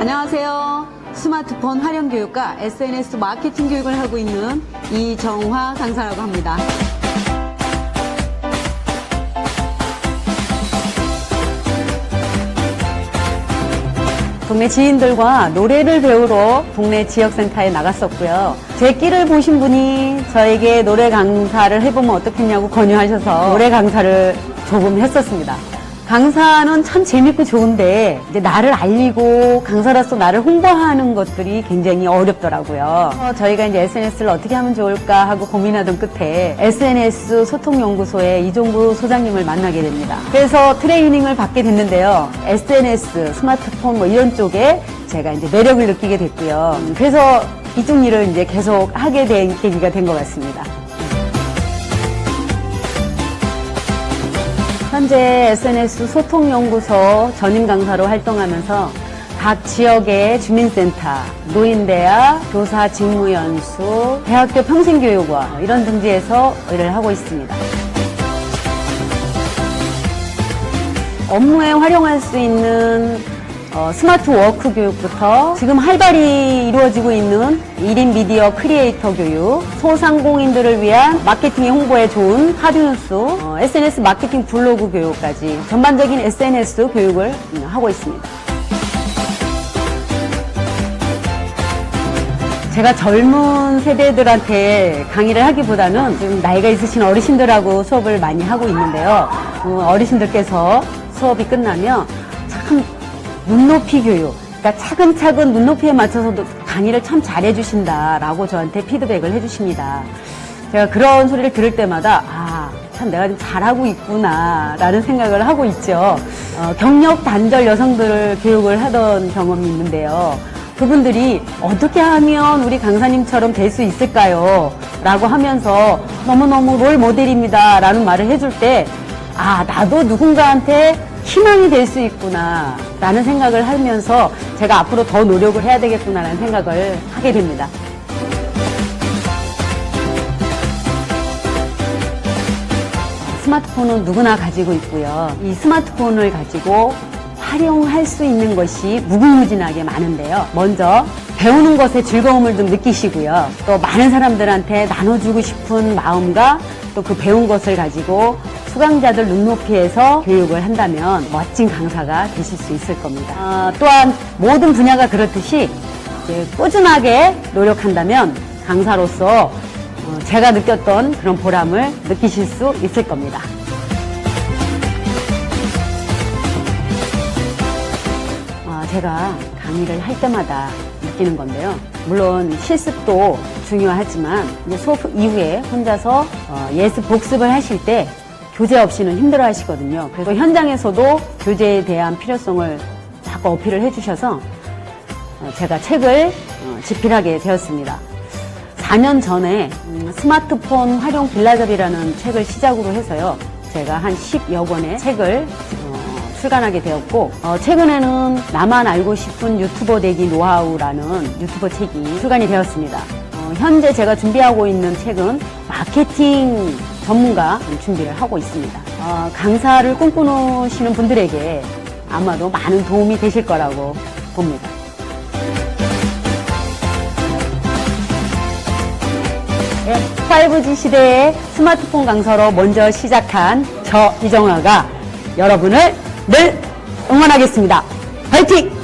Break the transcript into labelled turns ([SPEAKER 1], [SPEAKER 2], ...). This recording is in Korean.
[SPEAKER 1] 안녕하세요. 스마트폰 활용 교육과 SNS 마케팅 교육을 하고 있는 이정화 강사라고 합니다.
[SPEAKER 2] 동네 지인들과 노래를 배우러 동네 지역센터에 나갔었고요. 제 끼를 보신 분이 저에게 노래 강사를 해보면 어떻겠냐고 권유하셔서 노래 강사를 조금 했었습니다. 강사는 참 재밌고 좋은데 이제 나를 알리고 강사로서 나를 홍보하는 것들이 굉장히 어렵더라고요. 어, 저희가 이제 SNS를 어떻게 하면 좋을까 하고 고민하던 끝에 SNS 소통연구소의 이종구 소장님을 만나게 됩니다. 그래서 트레이닝을 받게 됐는데요. SNS, 스마트폰 뭐 이런 쪽에 제가 이제 매력을 느끼게 됐고요. 음, 그래서 이쪽 일을 이제 계속 하게 된 계기가 된 것 같습니다. 현재 SNS 소통연구소 전임 강사로 활동하면서 각 지역의 주민센터, 노인대학, 교사 직무연수, 대학교 평생교육원 이런 등지에서 일을 하고 있습니다. 업무에 활용할 수 있는 어, 스마트 워크 교육부터 지금 활발히 이루어지고 있는 1인 미디어 크리에이터 교육, 소상공인들을 위한 마케팅에 홍보에 좋은 하드뉴스, 어, SNS 마케팅 블로그 교육까지 전반적인 SNS 교육을 음, 하고 있습니다. 제가 젊은 세대들한테 강의를 하기보다는 좀 나이가 있으신 어르신들하고 수업을 많이 하고 있는데요. 어, 어르신들께서 수업이 끝나면 참 눈높이 교육, 그러니까 차근차근 눈높이에 맞춰서도 강의를 참 잘해주신다라고 저한테 피드백을 해주십니다. 제가 그런 소리를 들을 때마다 아, 참 내가 좀 잘하고 있구나라는 생각을 하고 있죠. 어, 경력 단절 여성들을 교육을 하던 경험이 있는데요. 그분들이 어떻게 하면 우리 강사님처럼 될 수 있을까요? 라고 하면서 너무너무 롤 모델입니다. 라는 말을 해줄 때, 아, 나도 누군가한테 희망이 될 수 있구나. 라는 생각을 하면서 제가 앞으로 더 노력을 해야 되겠구나. 라는 생각을 하게 됩니다. 스마트폰은 누구나 가지고 있고요. 이 스마트폰을 가지고 활용할 수 있는 것이 무궁무진하게 많은데요. 먼저 배우는 것에 즐거움을 좀 느끼시고요. 또 많은 사람들한테 나눠주고 싶은 마음과 또 그 배운 것을 가지고 수강자들 눈높이에서 교육을 한다면 멋진 강사가 되실 수 있을 겁니다. 아, 또한 모든 분야가 그렇듯이 꾸준하게 노력한다면 강사로서 어, 제가 느꼈던 그런 보람을 느끼실 수 있을 겁니다. 어, 제가 강의를 할 때마다 느끼는 건데요. 물론 실습도 중요하지만 이제 수업 이후에 혼자서 어, 예습 복습을 하실 때 교재 없이는 힘들어 하시거든요. 그래서 현장에서도 교재에 대한 필요성을 자꾸 어필을 해주셔서 어, 제가 책을 어, 집필하게 되었습니다. 4년 전에 음, 스마트폰 활용 빌라잡이라는 책을 시작으로 해서요. 제가 한 10여 권의 책을 어, 출간하게 되었고 어, 최근에는 나만 알고 싶은 유튜버 되기 노하우라는 유튜버 책이 출간이 되었습니다. 어, 현재 제가 준비하고 있는 책은 마케팅 전문가 준비를 하고 있습니다. 어, 강사를 꿈꾸시는 분들에게 아마도 많은 도움이 되실 거라고 봅니다. 네, 5G 시대의 스마트폰 강사로 먼저 시작한 저 이정화가 여러분을 늘 응원하겠습니다. 화이팅!